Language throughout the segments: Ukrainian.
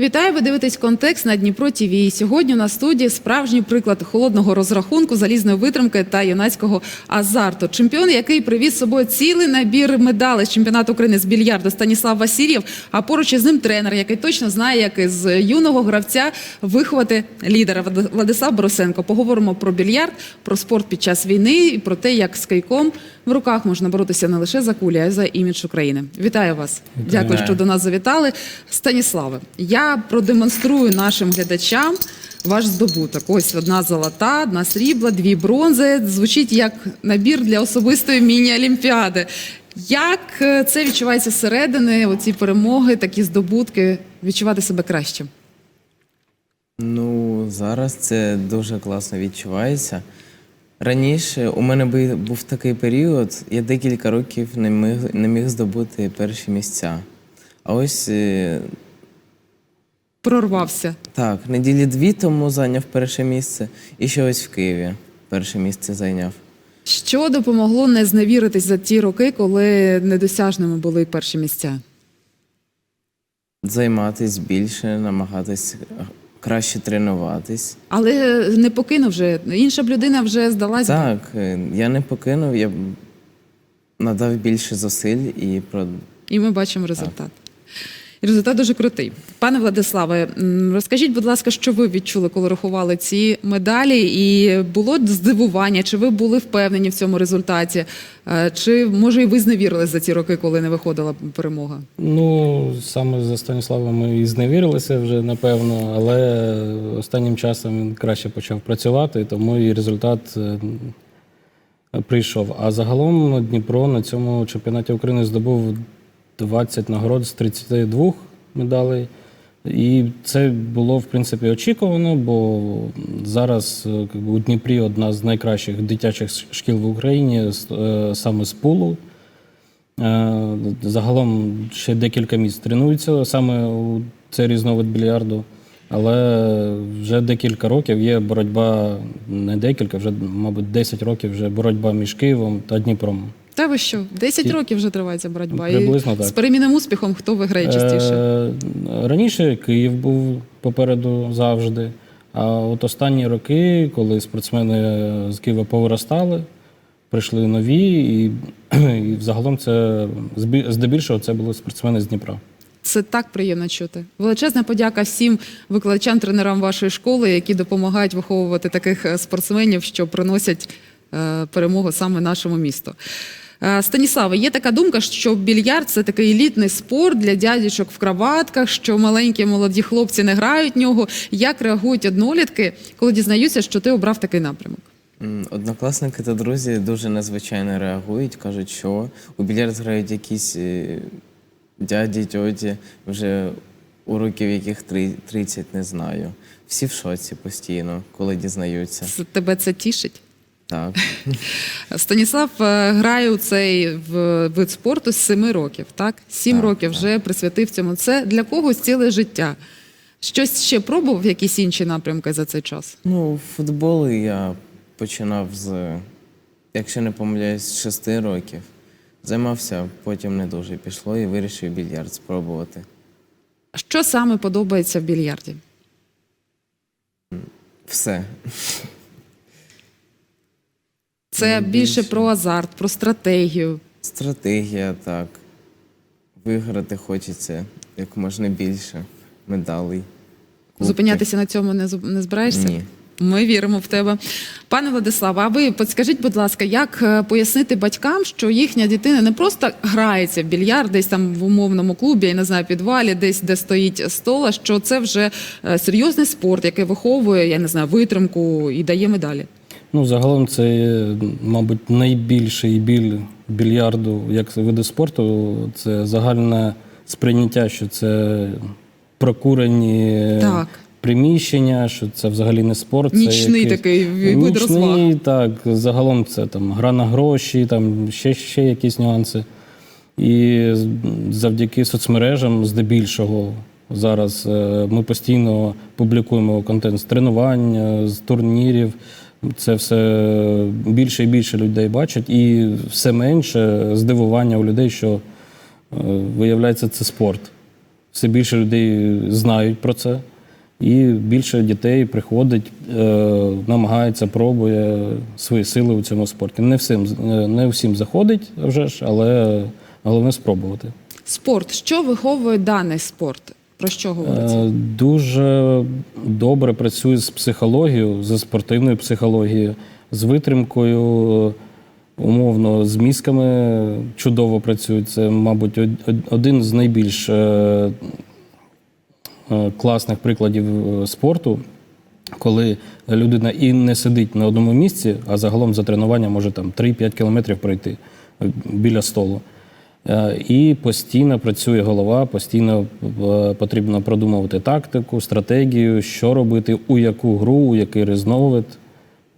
Вітаю, ви дивитесь контекст на Дніпро ТІВІ. Сьогодні на студії справжній приклад холодного розрахунку, залізної витримки та юнацького азарту. Чемпіон, який привіз з собою цілий набір медалей з чемпіонату України з більярду Станіслав Васильєв. А поруч із ним тренер, який точно знає, як із юного гравця виховати лідера Владислав Борисенко. Поговоримо про більярд, про спорт під час війни і про те, як з кийком в руках можна боротися не лише за кулі, а й за імідж України. Вітаю вас! Дякую, що до нас завітали. Станіславе, я продемонструю нашим глядачам ваш здобуток. Ось одна золота, одна срібла, дві бронзи. Звучить як набір для особистої міні-олімпіади. Як е, це відчувається зсередини, оці перемоги, такі здобутки, відчувати себе краще? Ну, зараз це дуже класно відчувається. Раніше у мене був такий період, я декілька років не міг, не міг здобути перші місця. А ось е, Прорвався. так, неділі дві тому зайняв перше місце, і ще ось в Києві перше місце зайняв. Що допомогло не зневіритись за ті роки, коли недосяжними були перші місця? Займатись більше, намагатись краще тренуватись. Але не покинув вже. Інша б людина вже здалась. Так, е, я не покинув, я надав більше зусиль і про І ми бачимо результат. Результат дуже крутий. Пане Владиславе, розкажіть, будь ласка, що ви відчули, коли рахували ці медалі? І було здивування, чи ви були впевнені в цьому результаті? Е, Чи може і ви зневірились за ці роки, коли не виходила перемога? Ну, саме за Станіславом ми і зневірилися вже, напевно, але останнім часом він краще почав працювати, тому і результат е, прийшов. А загалом Дніпро на цьому чемпіонаті України здобув 20 нагород з 32 медалей. І це було, в принципі, очікувано, бо зараз е, у Дніпрі одна з найкращих дитячих шкіл в Україні е, саме з пулу. Е, Загалом ще декілька місць тренуються саме у цей різновид більярду, але вже декілька років є боротьба, не декілька, вже, мабуть, 10 років вже боротьба між Києвом та Дніпром. Та ви що? 10 І- років вже триває ця боротьба. Приблизно і так. З перемінним успіхом хто виграє частіше? Е, Раніше Київ був попереду завжди. А от останні роки, коли спортсмени з Києва повиростали, прийшли нові, і, і взагалом це збі- здебільшого це були спортсмени з Дніпра. Це так приємно чути. Величезна подяка всім викладачам, тренерам вашої школи, які допомагають виховувати таких е, спортсменів, що приносять е, перемогу саме нашому місту. Е, Станіславе, є така думка, що більярд це такий елітний спорт для дядечок в краватках, що маленькі молоді хлопці не грають в нього. Як реагують однолітки, коли дізнаються, що ти обрав такий напрямок? Однокласники та друзі дуже незвичайно реагують, кажуть, що у більярд грають якісь е, дяді, тьоті, вже у років яких три- 30 не знаю. Всі в шоці постійно, коли дізнаються. Тебе це тішить? Так. Станіслав е, грає у цей вид спорту з семи років. Так, сім Так, років вже присвятив цьому. Це для когось ціле життя. Щось ще пробував, якісь інші напрямки за цей час? Ну, футбол я починав з, якщо не помиляюсь, з 6 років. Займався, потім не дуже пішло і вирішив більярд спробувати. Що саме подобається в більярді? Все. Це більше про азарт, про стратегію. Стратегія, так. Виграти хочеться як можна більше медалей. кубків. Зупинятися на цьому не зуб- не збираєшся? Ні. Ми віримо в тебе. Пане Владиславе, а ви підскажіть, будь ласка, як е, пояснити батькам, що їхня дитина не просто грається в більярд десь там в умовному клубі, я не знаю, підвалі, десь де стоїть стол, а що це вже е, серйозний спорт, який виховує, я не знаю, витримку і дає медалі. Ну, загалом це, мабуть, найбільший біль більярду як виду спорту. Це загальне сприйняття, що це прокурені Так. приміщення, що це взагалі не спорт. Нічний це якийсь- такий вид розваг. Нічний, так. Загалом це там гра на гроші, там ще, ще якісь нюанси. І завдяки соцмережам, здебільшого, зараз е, ми постійно публікуємо контент з тренувань, е, з турнірів. Це все більше і більше людей бачать, і все менше здивування у людей, що е, виявляється це спорт. все більше людей знають про це, і більше дітей приходить, е, намагається, пробує свої сили у цьому спорті. Не всім, е, не всім заходить вже ж, але головне спробувати. Спорт. Що виховує даний спорт? Про що говориться? Е, Дуже добре працює з психологією, з спортивною психологією, з витримкою, е, умовно, з мізками чудово працюють. Це, мабуть, од- од- один з найбільш е, класних прикладів спорту, коли людина і не сидить на одному місці, а загалом за тренування може там 3-5 кілометрів пройти біля столу. Е, І постійно працює голова, постійно е, потрібно продумувати тактику, стратегію, що робити, у яку гру, у який різновид,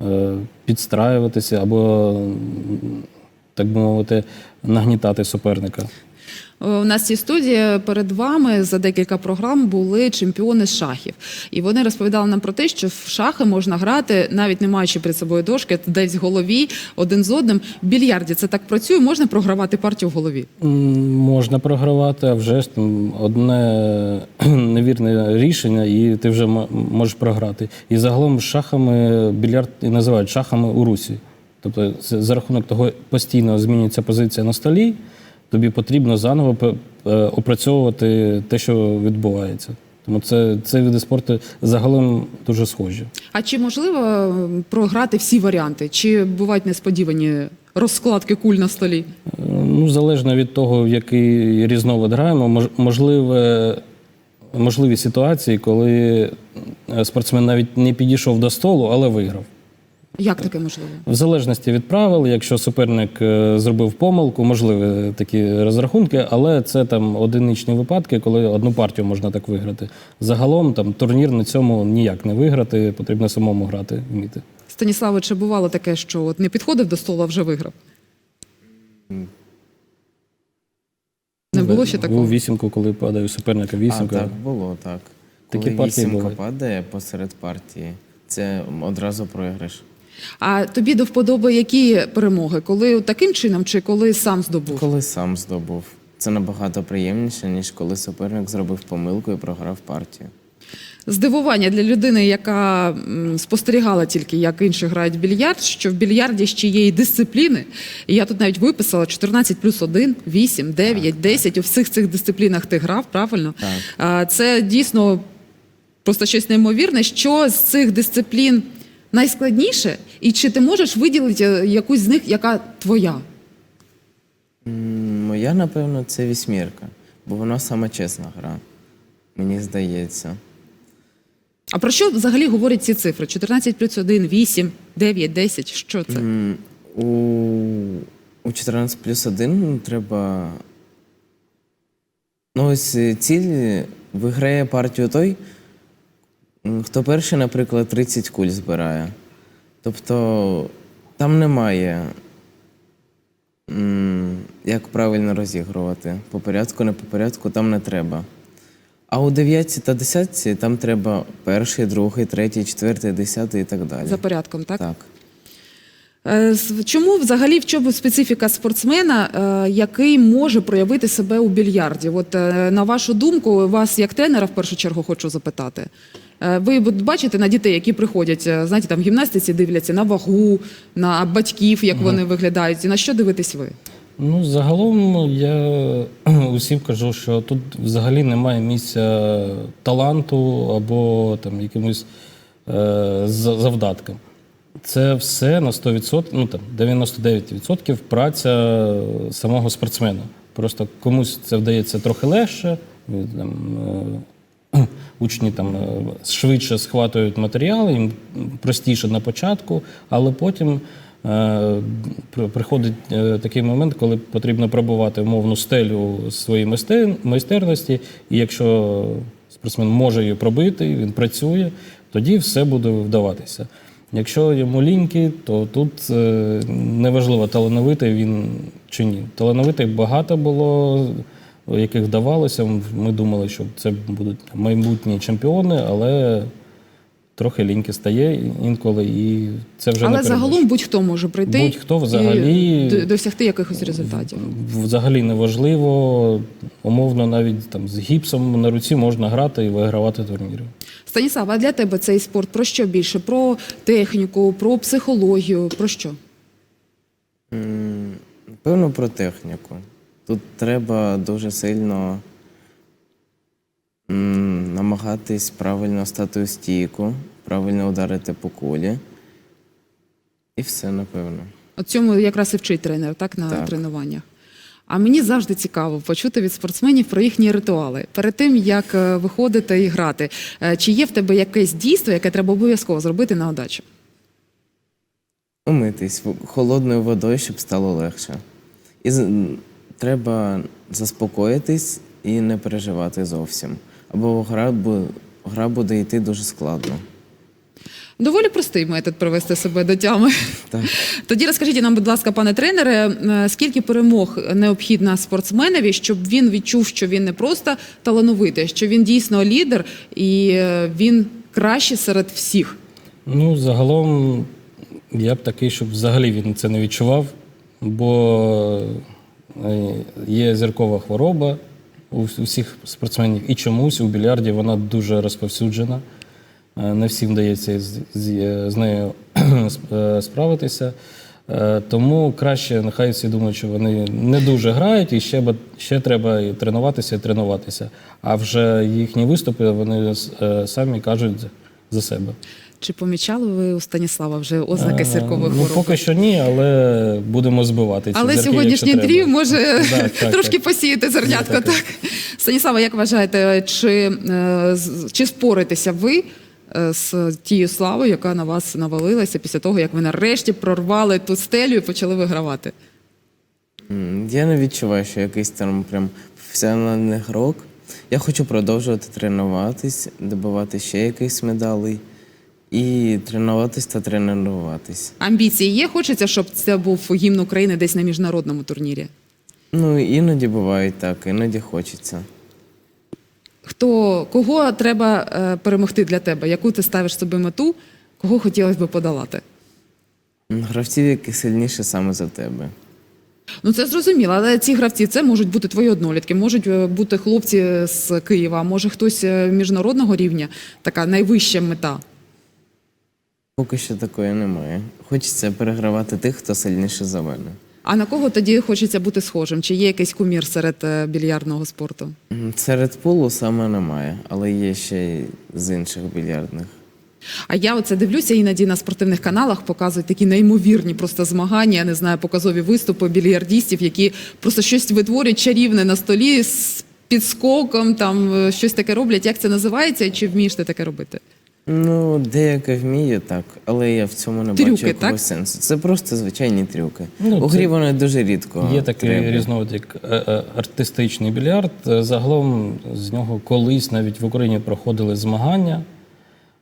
е, підстраюватися або, так би мовити, нагнітати суперника. Е, У нас цій студії перед вами за декілька програм були чемпіони шахів, і вони розповідали нам про те, що в шахи можна грати, навіть не маючи перед собою дошки, десь в голові один з одним. В більярді це так працює. Можна програвати партію в голові. Можна програвати, а вже одне невірне рішення, і ти вже можеш програти. І загалом шахами більярд і називають шахами у русі. Тобто, за рахунок того постійно змінюється позиція на столі, тобі потрібно заново е, опрацьовувати те, що відбувається. Тому це, це види спорту загалом дуже схожі. А чи можливо програти всі варіанти? Чи бувають несподівані розкладки куль на столі? Е, Ну, залежно від того, в який різновид граємо, можливе, можливі ситуації, коли е, спортсмен навіть не підійшов до столу, але виграв. Як таке можливо? В залежності від правил, якщо суперник е, зробив помилку, можливі такі розрахунки, але це там одиничні випадки, коли одну партію можна так виграти. Загалом там турнір на цьому ніяк не виграти, потрібно самому грати, вміти. Станіславе, чи бувало таке, що от не підходив до столу, а вже виграв? Не було ще У такого? вісімку, коли падає у суперника вісімка. А, так, було так. Такі Коли партії вісімка бувають. падає посеред партії, це одразу програш. А тобі до вподоби які перемоги? Коли таким чином, чи коли сам здобув? Коли сам здобув. Це набагато приємніше, ніж коли суперник зробив помилку і програв партію. Здивування для людини, яка спостерігала тільки, як інші грають в більярд, що в більярді ще є і дисципліни. І я тут навіть виписала 14 плюс 1, 8, 9, 10. У всіх цих дисциплінах ти грав, правильно? Так. Це дійсно просто щось неймовірне. Що з цих дисциплін найскладніше? І чи ти можеш виділити е, якусь з них, яка твоя? Моя, напевно, це вісьмірка, бо вона сама чесна гра, мені здається. А про що взагалі говорять ці цифри? 14 плюс 1, 8, 9, 10. Що це? М, У, у 14 плюс 1 треба. Ну, ось е, ціль виграє партію той, хто перший, наприклад, 30 куль збирає. Тобто там немає, як правильно розігрувати. По порядку, не по порядку, там не треба. А у 9 та 10 там треба перший, другий, третій, четвертий, десятий і так далі. За порядком, так? Так. Е, Чому взагалі в чому специфіка спортсмена, е, який може проявити себе у більярді? От е, на вашу думку, вас як тренера в першу чергу хочу запитати. Е, Ви бачите на дітей, які приходять, е, знаєте, там в гімнастиці дивляться на вагу, на батьків, як вони виглядають, і на що дивитесь ви? Ну, загалом я усім кажу, що тут взагалі немає місця таланту або там якимось е, завдаткам. Це все на 100%, ну там 99% праця самого спортсмена. Просто комусь це вдається трохи легше. Там, е, учні там е, швидше схватують матеріал, їм простіше на початку, але потім е, приходить е, такий момент, коли потрібно пробувати умовну стелю своєї майстерності, і якщо спортсмен може її пробити, він працює, тоді все буде вдаватися. Якщо йому ліньки, то тут е, неважливо, талановитий він чи ні. Талановитих багато було, яких вдавалося. Ми думали, що це будуть майбутні чемпіони, але трохи ліньки стає інколи, і це вже Але не загалом будь-хто може прийти Будь-хто взагалі- д- досягти якихось результатів. Взагалі неважливо, умовно, навіть там з гіпсом на руці можна грати і вигравати турніри. Станіслав, а для тебе цей спорт про що більше? Про техніку, про психологію, про що? М, Напевно, про техніку. Тут треба дуже сильно намагатись правильно стати у стійку, правильно ударити по кулі. І все, напевно. От цьому якраз і вчить тренер, так, на Так. тренуваннях. А мені завжди цікаво почути від спортсменів про їхні ритуали. Перед тим, як е, виходити і грати, Е, чи є в тебе якесь дійство, яке треба обов'язково зробити на удачу? Умитись холодною водою, щоб стало легше. І треба заспокоїтись і не переживати зовсім. Або гра, бу- гра буде йти дуже складно. Доволі простий метод привести себе до тями. Так. Тоді розкажіть нам, будь ласка, пане тренере, е, скільки перемог необхідно спортсменові, щоб він відчув, що він не просто талановитий, що він дійсно лідер і е, він кращий серед всіх. Ну, загалом, я б такий, щоб взагалі він це не відчував, бо є зіркова хвороба у всіх спортсменів, і чомусь у більярді вона дуже розповсюджена. Е, Не всім вдається з, з нею е, справитися. Е, Тому краще, нехай всі думають, що вони не дуже грають, і ще, ще треба і тренуватися і тренуватися. А вже їхні виступи вони е, самі кажуть за себе. Чи помічали ви у Станіслава вже ознаки Е, сіркової ну. Поки що ні, але будемо збивати ці Але зірки, сьогоднішнє якщо треба. може Так, так, трошки так. посіяти зернятко. Є таке. Так Станіслава, як вважаєте, чи, е, з- чи споритеся ви е, з тією славою, яка на вас навалилася після того, як ви нарешті прорвали ту стелю і почали вигравати? М, Я не відчуваю, що якийсь там прям професіональний грок. Я хочу продовжувати тренуватись, добивати ще якихось медалей. І тренуватись та тренуватись. Амбіції є? Хочеться, щоб це був гімн України десь на міжнародному турнірі. Ну, іноді буває так, іноді хочеться. Хто кого треба е, перемогти для тебе? Яку ти ставиш собі мету? Кого хотілося б подолати? Гравців, які сильніші саме за тебе. Ну це зрозуміло, але ці гравці це можуть бути твої однолітки, можуть е, бути хлопці з Києва, може хтось е, міжнародного рівня, така найвища мета. Поки що такої немає. Хочеться перегравати тих, хто сильніше за мене. А на кого тоді хочеться бути схожим? Чи є якийсь кумір серед е, більярдного спорту? Серед пулу саме немає, але є ще й з інших більярдних. А я оце дивлюся іноді на спортивних каналах показують такі неймовірні просто змагання, я не знаю, показові виступи більярдістів, які просто щось витворюють чарівне на столі з підскоком, там е, щось таке роблять. Як це називається? Чи вмієш ти таке робити? Ну, деяке вміє так, але я в цьому не Трюки, бачу якогось так? сенсу. Це просто звичайні трюки. Ну, У це- грі вони дуже рідко. Є такий треба. різновид, як е, е, артистичний більярд. Е, Загалом з нього колись навіть в Україні проходили змагання,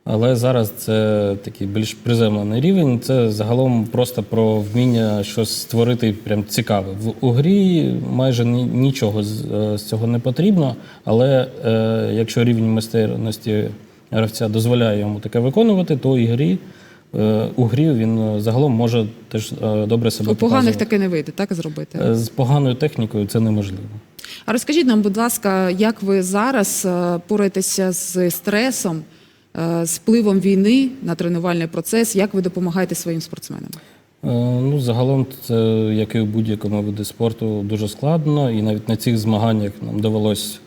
але зараз це такий більш приземлений рівень. Це загалом просто про вміння щось створити прям цікаве. В у грі майже ні- нічого з, е, з цього не потрібно, але е, якщо рівень майстерності гравця дозволяє йому таке виконувати, то і грі. е, У грі він е, загалом може теж е, добре себе У поганих таке не вийде, так зробити. З поганою технікою це неможливо. А розкажіть нам, будь ласка, як ви зараз пораєтеся з стресом, з впливом війни на тренувальний процес? Як ви допомагаєте своїм спортсменам? Ну, загалом це, як і у будь-якому виді спорту, дуже складно. І навіть на цих змаганнях нам довелось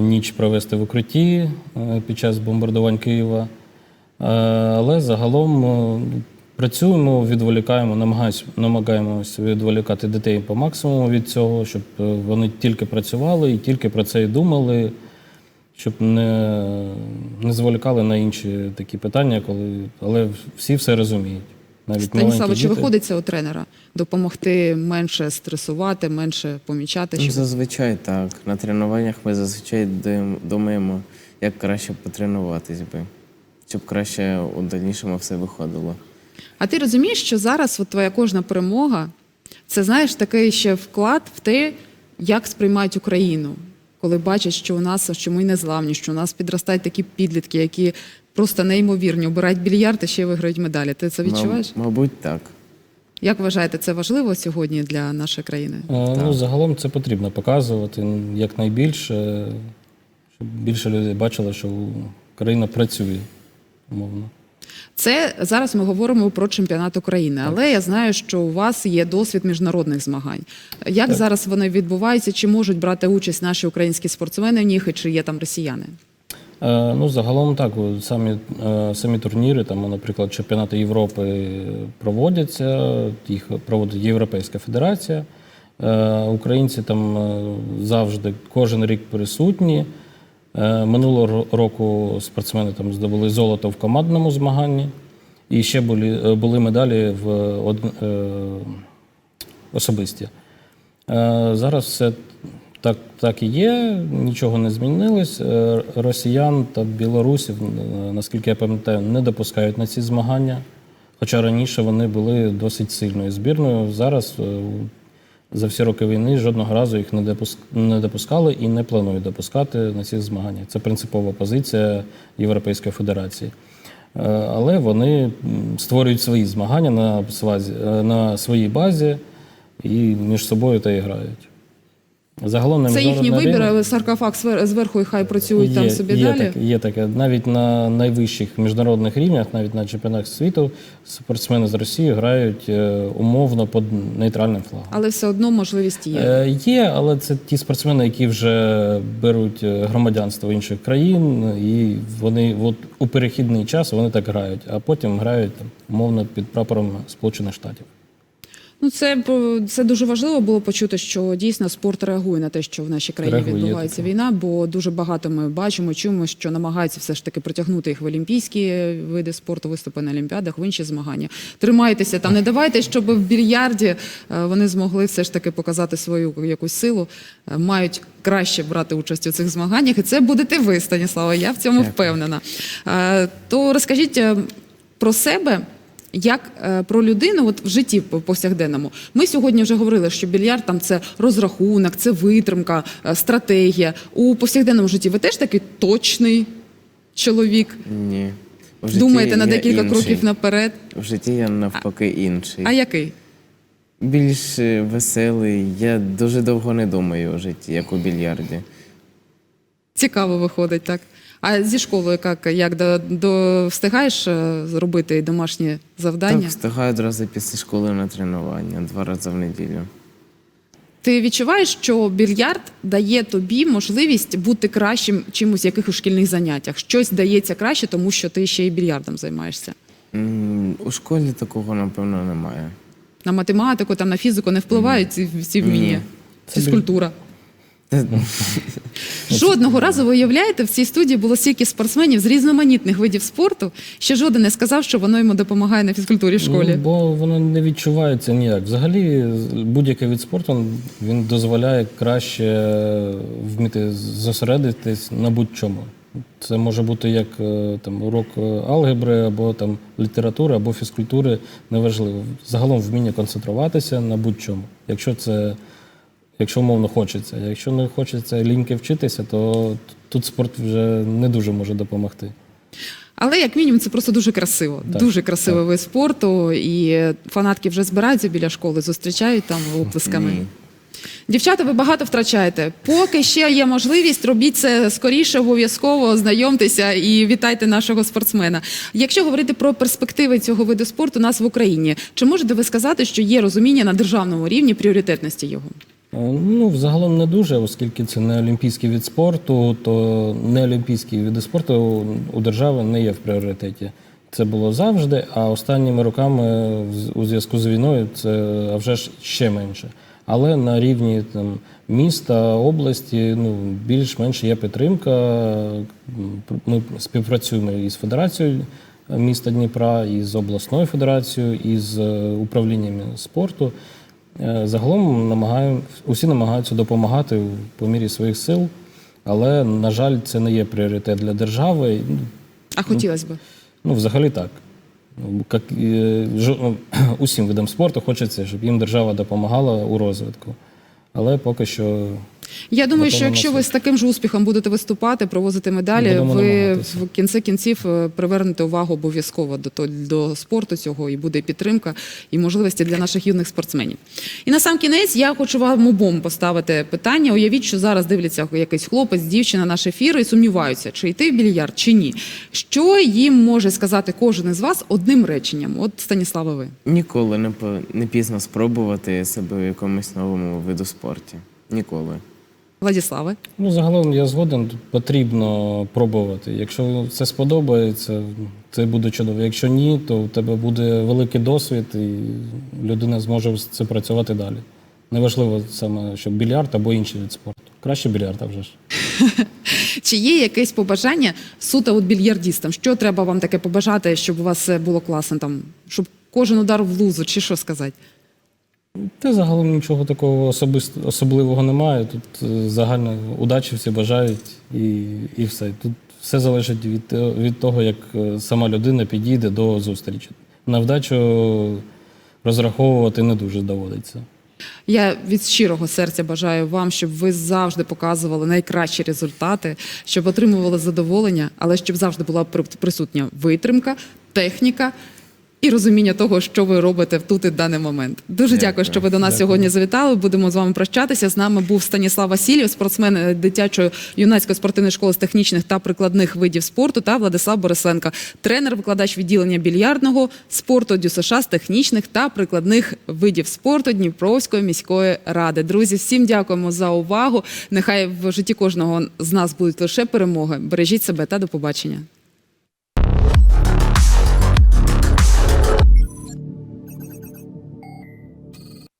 ніч провести в укритті е, під час бомбардувань Києва. Е, Але загалом е, працюємо, відволікаємо, намагаємося відволікати дітей по максимуму від цього, щоб вони тільки працювали і тільки про це і думали, щоб не, не зволікали на інші такі питання, коли, але всі все розуміють. Навіть Станіславе, маленькі чи діти. виходить це у тренера допомогти менше стресувати, менше помічати? Ну, Що... зазвичай так. На тренуваннях ми зазвичай думаємо, як краще потренуватись би, щоб краще у дальнішому все виходило. А ти розумієш, що зараз от твоя кожна перемога це знаєш такий ще вклад в те, як сприймають Україну, коли бачать, що у нас що ми не зламні, що у нас підростають такі підлітки, які просто неймовірні. Обирають більярд і ще виграють медалі. Ти це Маб- відчуваєш? Мабуть, так. Як вважаєте, це важливо сьогодні для нашої країни? Е, Ну, загалом це потрібно показувати якнайбільше, щоб більше людей бачило, що країна працює, умовно. Це зараз ми говоримо про чемпіонат України, але я знаю, що у вас є досвід міжнародних змагань. Як зараз вони відбуваються? Чи можуть брати участь наші українські спортсмени в них, і чи є там росіяни? Е, Ну, загалом так, самі, е, самі турніри, там, наприклад, чемпіонати Європи проводяться, їх проводить Європейська Федерація. Е, Українці там завжди кожен рік присутні. Минулого року спортсмени там здобули золото в командному змаганні. І ще були, були медалі в од- особисті. Зараз все так, так і є, нічого не змінилось. Е, Росіян та білорусів, наскільки я пам'ятаю, не допускають на ці змагання. Хоча раніше вони були досить сильною збірною. Зараз е, за всі роки війни жодного разу їх не допускали і не планують допускати на ці змагання. Це принципова позиція Європейської Федерації. Е, Але вони створюють свої змагання на, свазі, на своїй базі і між собою та і грають. Загалом на Це їхній вибір, але саркофаг зверху і хай працюють там собі є далі. Таке, є таке. Навіть на найвищих міжнародних рівнях, навіть на чемпіонатах світу, спортсмени з Росії грають е, умовно під нейтральним флагом. Але все одно можливість є. Е, Є, але це ті спортсмени, які вже беруть е, громадянство інших країн, і вони от у перехідний час вони так грають, а потім грають там, умовно під прапором Сполучених Штатів. Ну це це дуже важливо було почути, що дійсно спорт реагує на те, що в нашій країні Реагує, відбувається таке. війна, бо дуже багато ми бачимо, чуємо, що намагаються все ж таки притягнути їх в олімпійські види спорту, виступи на олімпіадах, в інші змагання. Тримайтеся там, не давайте, щоб в більярді е, вони змогли все ж таки показати свою якусь силу. Е, Мають краще брати участь у цих змаганнях, і це будете ви, Станіслава. Я в цьому Дякую. впевнена. Е, То розкажіть про себе. Як е, про людину, от в житті по- повсякденному, ми сьогодні вже говорили, що більярд там це розрахунок, це витримка, е, стратегія. У повсякденному житті ви теж такий точний чоловік. Ні. В житті Думаєте на декілька інший. кроків наперед. В житті я навпаки інший. А який? Більш е, веселий. Я дуже довго не думаю у житті, як у більярді. Цікаво виходить, так. А зі школою як, як до, до встигаєш е, зробити домашні завдання? Так, встигаю одразу після школи на тренування два рази в неділю. Ти відчуваєш, що більярд дає тобі можливість бути кращим чимось в якихось шкільних заняттях. Щось дається краще, тому що ти ще й більярдом займаєшся. М, У школі такого, напевно, немає. На математику, там на фізику не впливають ці, ці вміння. Це біль- Фізкультура. Жодного разу ви уявляєте, в цій студії було стільки спортсменів з різноманітних видів спорту, що жоден не сказав, що воно йому допомагає на фізкультурі в школі. Ну, бо воно не відчувається ніяк. Взагалі, будь-який від спорту він дозволяє краще вміти зосередитись на будь-чому. Це може бути як е, там, урок е, алгебри, або там, літератури, або фізкультури, неважливо. Загалом вміння концентруватися на будь-чому. Якщо це, якщо умовно хочеться. Якщо не хочеться ліньки вчитися, то тут спорт вже не дуже може допомогти. Але як мінімум це просто дуже красиво. Так, дуже красивий вид спорту. І фанатки вже збираються біля школи, зустрічають там оплесками. Ні. Дівчата, ви багато втрачаєте. Поки ще є можливість, робіть це скоріше, обов'язково знайомтеся і вітайте нашого спортсмена. Якщо говорити про перспективи цього виду спорту у нас в Україні, чи можете ви сказати, що є розуміння на державному рівні пріоритетності його? Е, Ну, взагалом не дуже, оскільки це не олімпійський від спорту, то не олімпійські види спорту у держави не є в пріоритеті. Це було завжди, а останніми роками у зв'язку з війною це вже ж ще менше. Але на рівні там, міста, області ну, більш-менш є підтримка. Ми співпрацюємо із Федерацією міста Дніпра, і з обласною федерацією, і з е, управліннями спорту. Е, Загалом намагаємо, усі намагаються допомагати по мірі своїх сил, але, на жаль, це не є пріоритет для держави. А хотілося б. Ну, взагалі так. Як, е, ну, усім видам спорту хочеться, щоб їм держава допомагала у розвитку. Але поки що Я думаю, що якщо ви з таким же успіхом будете виступати, привозити медалі, Будемо ви намагатися. в кінці кінців е, привернете увагу обов'язково до то- до спорту цього і буде підтримка і можливості для наших юних спортсменів. І на сам кінець я хочу вам обом поставити питання. Уявіть, що зараз дивляться якийсь хлопець, дівчина наш ефір і сумніваються, чи йти в більярд, чи ні. Що їм може сказати кожен із вас одним реченням? От Станіслава, ви. Ніколи не, по- не пізно спробувати себе в якомусь новому виду спорту. Ніколи. Владіславе. Ну, загалом я згоден, потрібно пробувати. Якщо це сподобається, це буде чудово. Якщо ні, то у тебе буде великий досвід, і людина зможе з це працювати далі. Неважливо саме, що більярд або інший вид спорту. Краще більярд, а вже ж. Чи є якесь побажання суто от більярдістам? Що треба вам таке побажати, щоб у вас було класно там, щоб кожен удар в лузу, чи що сказати? Та загалом нічого такого особисто, особливого немає. Тут е, загальна удачі всі бажають і, і все. Тут все залежить від, від того, як е, сама людина підійде до зустрічі. На вдачу розраховувати не дуже доводиться. Я від щирого серця бажаю вам, щоб ви завжди показували найкращі результати, щоб отримували задоволення, але щоб завжди була при- присутня витримка, техніка. І розуміння того, що ви робите тут і в даний момент. Дуже дякую, Дякую. що ви до нас Дякую. сьогодні завітали. Будемо з вами прощатися. З нами був Станіслав Васильєв, спортсмен е, дитячої юнацької спортивної школи з технічних та прикладних видів спорту, та Владислав Борисенко, тренер, викладач відділення більярдного спорту ДЮСШ з технічних та прикладних видів спорту Дніпровської міської ради. Друзі, всім дякуємо за увагу. Нехай в житті кожного з нас будуть лише перемоги. Бережіть себе та до побачення.